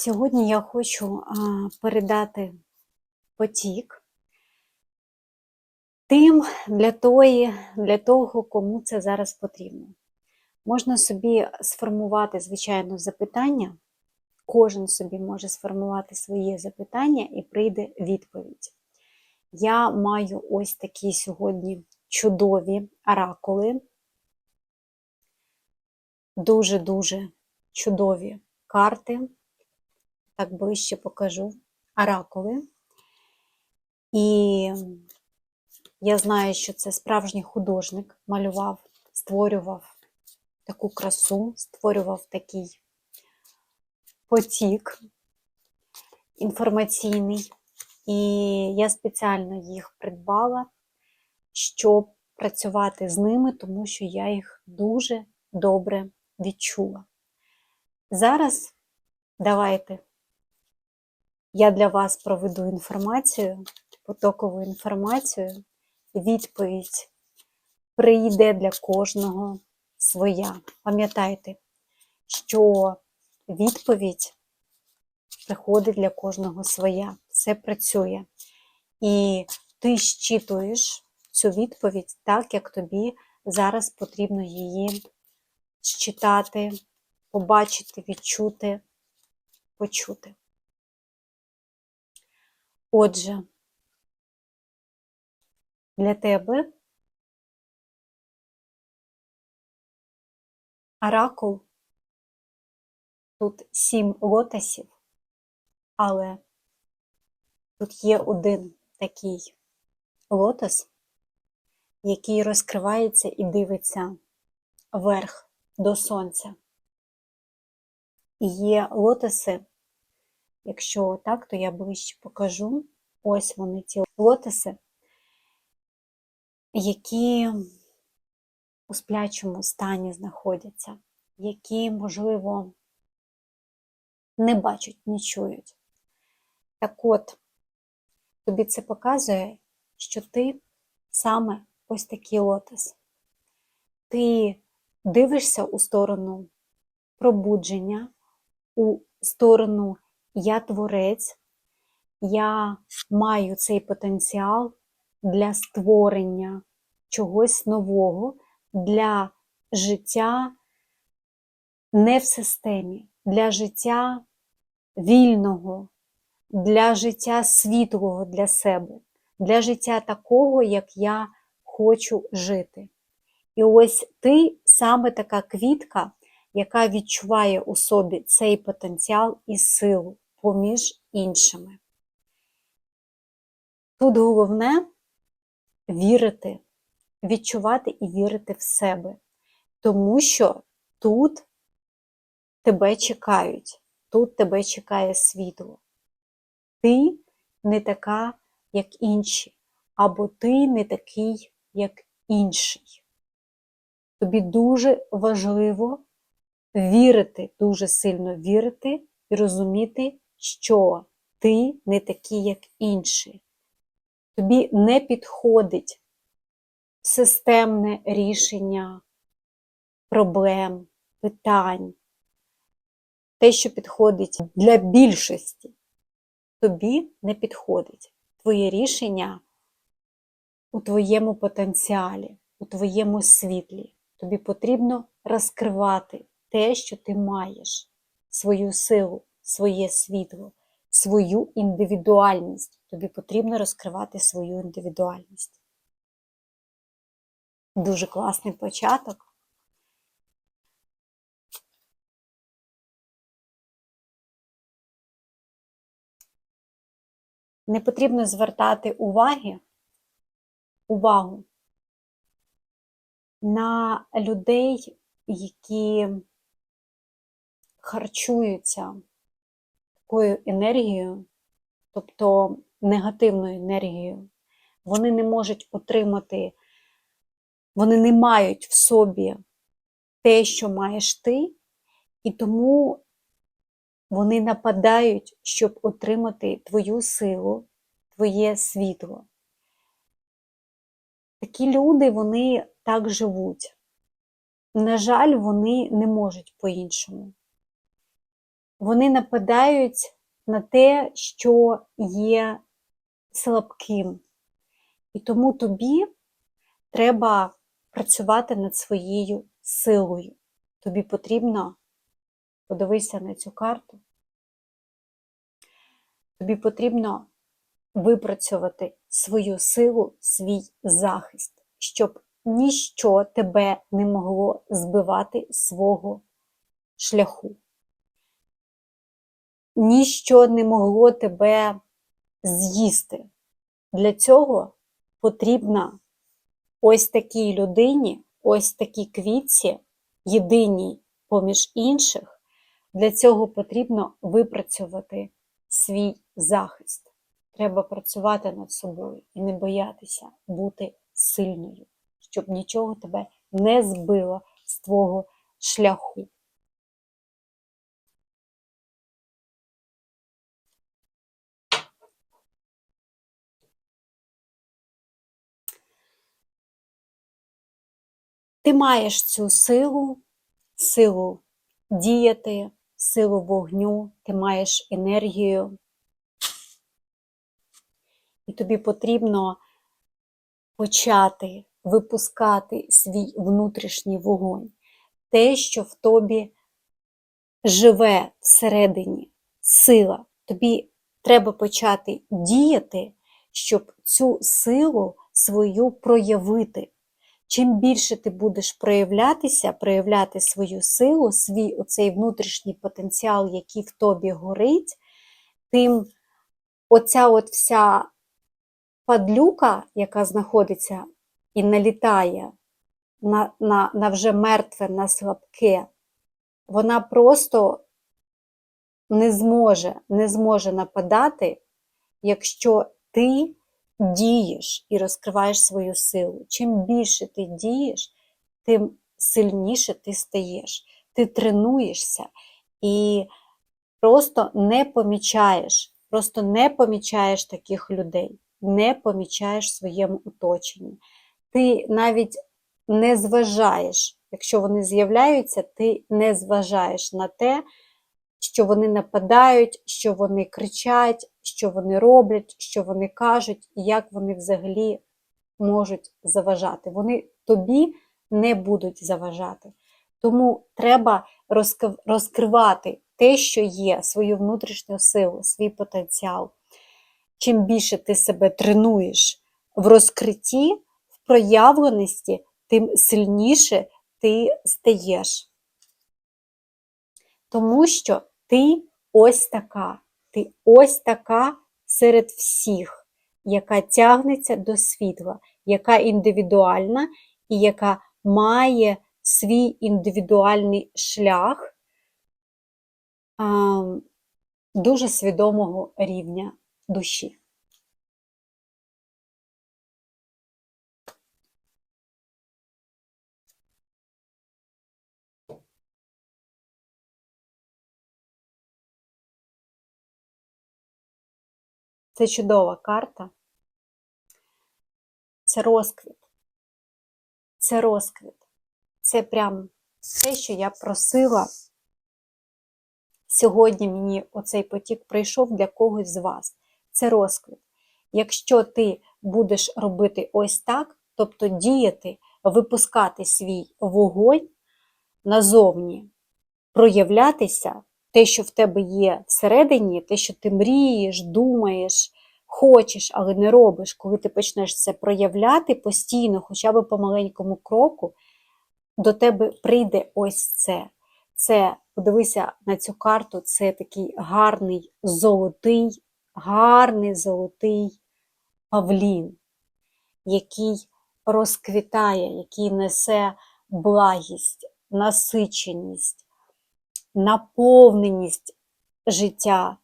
Сьогодні я хочу передати потік тим для, тої, для того, кому це зараз потрібно. Можна собі сформувати, звичайно, запитання. Кожен собі може сформувати своє запитання і прийде відповідь. Я маю ось такі сьогодні чудові оракули. Дуже-дуже чудові карти. Так ближче покажу оракули. І я знаю, що це справжній художник малював, створював таку красу, створював такий потік інформаційний. І я спеціально їх придбала, щоб працювати з ними, тому що я їх дуже добре відчула. Зараз давайте я для вас проведу інформацію, потокову інформацію, відповідь прийде для кожного своя. Пам'ятайте, що відповідь приходить для кожного своя. Все працює. І ти щитуєш цю відповідь так, як тобі зараз потрібно її щитати, побачити, відчути, почути. Отже, для тебе оракул тут сім лотосів, але тут є один такий лотос, який розкривається і дивиться вверх до сонця. І є лотоси, якщо так, то я ближче покажу. Ось вони ці лотоси, які у сплячому стані знаходяться, які, можливо, не бачать, не чують. Так от, тобі це показує, що ти саме ось такий лотос. Ти дивишся у сторону пробудження, у сторону я творець, я маю цей потенціал для створення чогось нового, для життя не в системі, для життя вільного, для життя світлого для себе, для життя такого, як я хочу жити. І ось ти саме така квітка, яка відчуває у собі цей потенціал і силу поміж іншими. Тут головне вірити, відчувати і вірити в себе, тому що тут тебе чекають, тут тебе чекає світло. Ти не така, як інші, або ти не такий, як інший. Тобі дуже важливо вірити, дуже сильно вірити і розуміти, що ти не такий, як інший. Тобі не підходить системне рішення проблем, питань, те, що підходить для більшості, тобі не підходить. Твоє рішення у твоєму потенціалі, у твоєму світлі. Тобі потрібно розкривати те, що ти маєш, свою силу, своє світло, свою індивідуальність. Тобі потрібно розкривати свою індивідуальність. Дуже класний початок. Не потрібно звертати уваги, увагу на людей, які харчуються такою енергією, тобто негативною енергією. Вони не можуть отримати, вони не мають в собі те, що маєш ти, і тому вони нападають, щоб отримати твою силу, твоє світло. Такі люди, вони так живуть. На жаль, вони не можуть по-іншому. Вони нападають на те, що є слабким. І тому тобі треба працювати над своєю силою. Тобі потрібно подивися на цю карту. Тобі потрібно випрацювати свою силу, свій захист, щоб ніщо тебе не могло збивати свого шляху. Ніщо не могло тебе з'їсти. Для цього потрібна ось такій людині, ось такій квітці, єдиній поміж інших. Для цього потрібно випрацювати свій захист. Треба працювати над собою і не боятися бути сильною, щоб нічого тебе не збило з твого шляху. Ти маєш цю силу, силу діяти, силу вогню, ти маєш енергію. І тобі потрібно почати випускати свій внутрішній вогонь. Те, що в тобі живе всередині сила. Тобі треба почати діяти, щоб цю силу свою проявити. Чим більше ти будеш проявлятися, проявляти свою силу, свій оцей внутрішній потенціал, який в тобі горить, тим оця от вся падлюка, яка знаходиться і налітає на, на, на вже мертве, на слабке, вона просто не зможе, не зможе нападати, якщо ти дієш і розкриваєш свою силу. Чим більше ти дієш, тим сильніше ти стаєш. Ти тренуєшся і просто не помічаєш, просто не помічаєш таких людей, не помічаєш в своєму оточенні. Ти навіть не зважаєш, якщо вони з'являються, ти не зважаєш на те, що вони нападають, що вони кричать, що вони роблять, що вони кажуть, і як вони взагалі можуть заважати. Вони тобі не будуть заважати. Тому треба розкривати те, що є, свою внутрішню силу, свій потенціал. Чим більше ти себе тренуєш в розкритті, в проявленості, тим сильніше ти стаєш. Тому що ти ось така, ти ось така серед всіх, яка тягнеться до світла, яка індивідуальна і яка має свій індивідуальний шлях а, дуже свідомого рівня душі. Це чудова карта. Це розквіт. Це розквіт. Це прям те, що я просила. Сьогодні мені оцей потік прийшов для когось з вас. Це розквіт. Якщо ти будеш робити ось так, тобто діяти, випускати свій вогонь назовні, проявлятися, те, що в тебе є всередині, те, що ти мрієш, думаєш, хочеш, але не робиш, коли ти почнеш це проявляти постійно, хоча б по маленькому кроку, до тебе прийде ось це. Це, подивися на цю карту, це такий гарний золотий, гарний золотий павлін, який розквітає, який несе благість, насиченість, наповненість життя,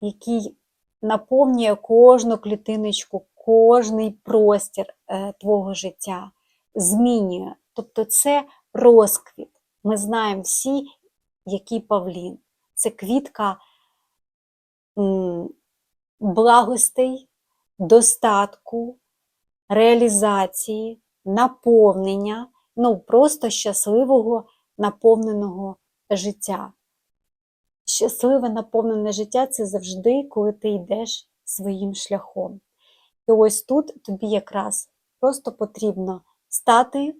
який наповнює кожну клітиночку, кожний простір е, твого життя, змінює. Тобто це розквіт. Ми знаємо всі, який павлін. Це квітка благостей, достатку, реалізації, наповнення, ну просто щасливого наповненого життя. щасливе, наповнене життя це завжди, коли ти йдеш своїм шляхом. І ось тут тобі якраз просто потрібно стати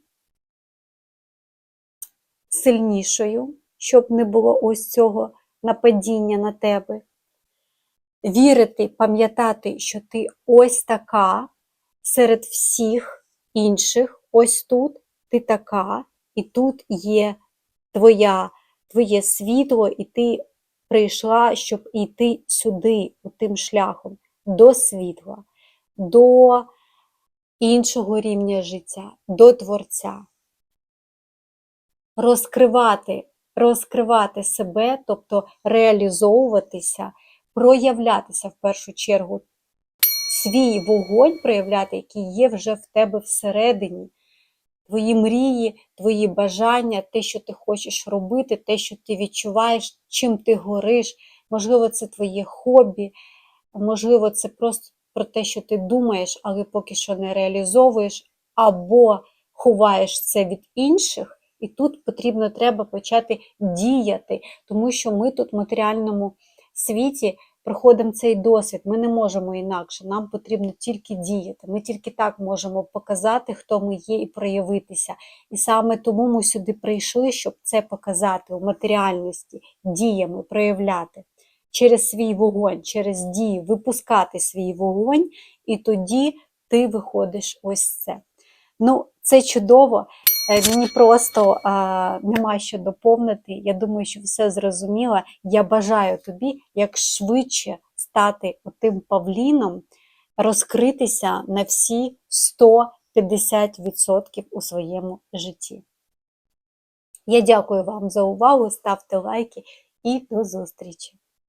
сильнішою, щоб не було ось цього нападіння на тебе. Вірити, пам'ятати, що ти ось така серед всіх інших, ось тут ти така, і тут є твоя, твоє світло, і ти прийшла, щоб йти сюди, тим шляхом, до світла, до іншого рівня життя, до Творця. Розкривати, розкривати себе, тобто реалізовуватися, проявлятися в першу чергу, свій вогонь проявляти, який є вже в тебе всередині. Твої мрії, твої бажання, те, що ти хочеш робити, те, що ти відчуваєш, чим ти гориш. Можливо, це твоє хобі, можливо, це просто про те, що ти думаєш, але поки що не реалізовуєш, або ховаєш це від інших. І тут потрібно треба почати діяти, тому що ми тут в матеріальному світі проходимо цей досвід. Ми не можемо інакше. Нам потрібно тільки діяти. Ми тільки так можемо показати, хто ми є, і проявитися. І саме тому ми сюди прийшли, щоб це показати у матеріальності, діями проявляти через свій вогонь, через дії, випускати свій вогонь, і тоді ти виходиш ось це. Ну, це чудово. Е, Мені просто а, нема що доповнити. Я думаю, що все зрозуміла. Я бажаю тобі як швидше стати тим павліном, розкритися на всі 150% у своєму житті. Я дякую вам за увагу, ставте лайки і до зустрічі!